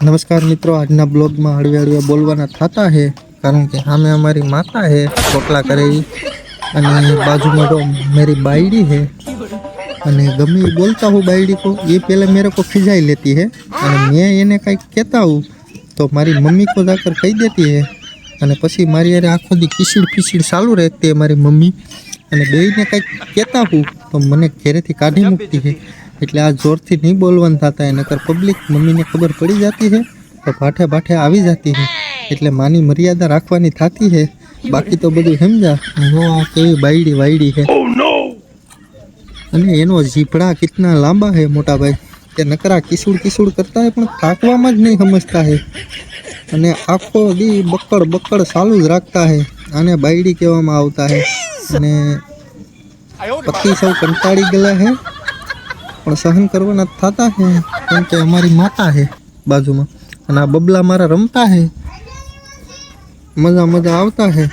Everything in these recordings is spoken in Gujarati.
નમસ્કાર મિત્રો, આજના બ્લોગમાં હળવે હળવે બોલવાના થતા હે, કારણ કે સામે અમારી માતા હે રોટલા કરેલી. અને બાજુમાં તો મારી બાયડી છે અને ગમે બોલતા હું બાયડી કો એ પહેલાં મેરે કો ખીજાઈ લેતી હે. અને મેં એને કાંઈક કહેતા હું તો મારી મમ્મી કો જાકર કહી દેતી હે. અને પછી મારી અરે આખો દી કિસીડ ફીસીડ ચાલુ રહેતી મારી મમ્મી. અને બેને કાંઈક કહેતા હું તો મને ઘેરેથી કાઢી મૂકતી છે એટલે આ જોરથી નહીં બોલવાનું થતા હોય નકર પબ્લિક મમ્મીને ખબર પડી જતી છે તો ભાઠે ભાઠે આવી જતી છે. એટલે માની મર્યાદા રાખવાની થતી છે. બાકી તો બધું સમજા. જો આ કેવી બાયડી વાયડી છે. અને એનો જીભડા કેટલા લાંબા છે મોટા ભાઈ. કે નકરા કિસુડ કિસુડ કરતા હોય પણ થાકવામાં જ નહીં સમજતા હે અને આખો દી બક્કડ બક્કડ ચાલુ જ રાખતા હે આને બાયડી કહેવામાં આવતા હે અને પતિ સૌ કંટાળી ગયેલા છે. પણ સહન કરવાના થતા છે કેમ કે અમારી માતા છે બાજુમાં. અને આ બબલા મારા રમતા છે મજા મજા આવતા છે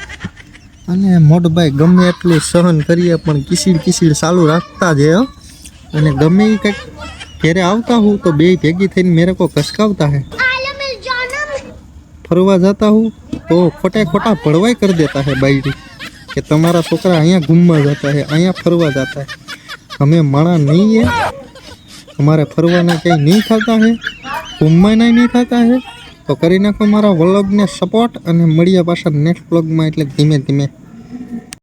અને મોટભાઈ ગમે એટલું સહન કરીએ, પણ કિસીડ કિસીડ ચાલુ રાખતા જ અને ગમે કંઈક ઘેરે આવતા હું તો બે ભેગી થઈને મેરે કો કસકાવતા હે. ફરવા જતા હું તો ખોટે ખોટા ભળવાઈ કરી દેતા હે બાઈડી કે તમારા છોકરા અહીંયા ઘૂમવા જતા હે, અહીંયા ફરવા જતા હે. અમે માણા નહીં હે અમારે ફરવાના કંઈ નહીં થતા હે? ઘૂમવાના નહીં થતા હે? તો કરી નાખો મારા વ્લોગને સપોર્ટ અને મળીએ પાછા નેક્સ્ટ વ્લોગમાં એટલે ધીમે ધીમે.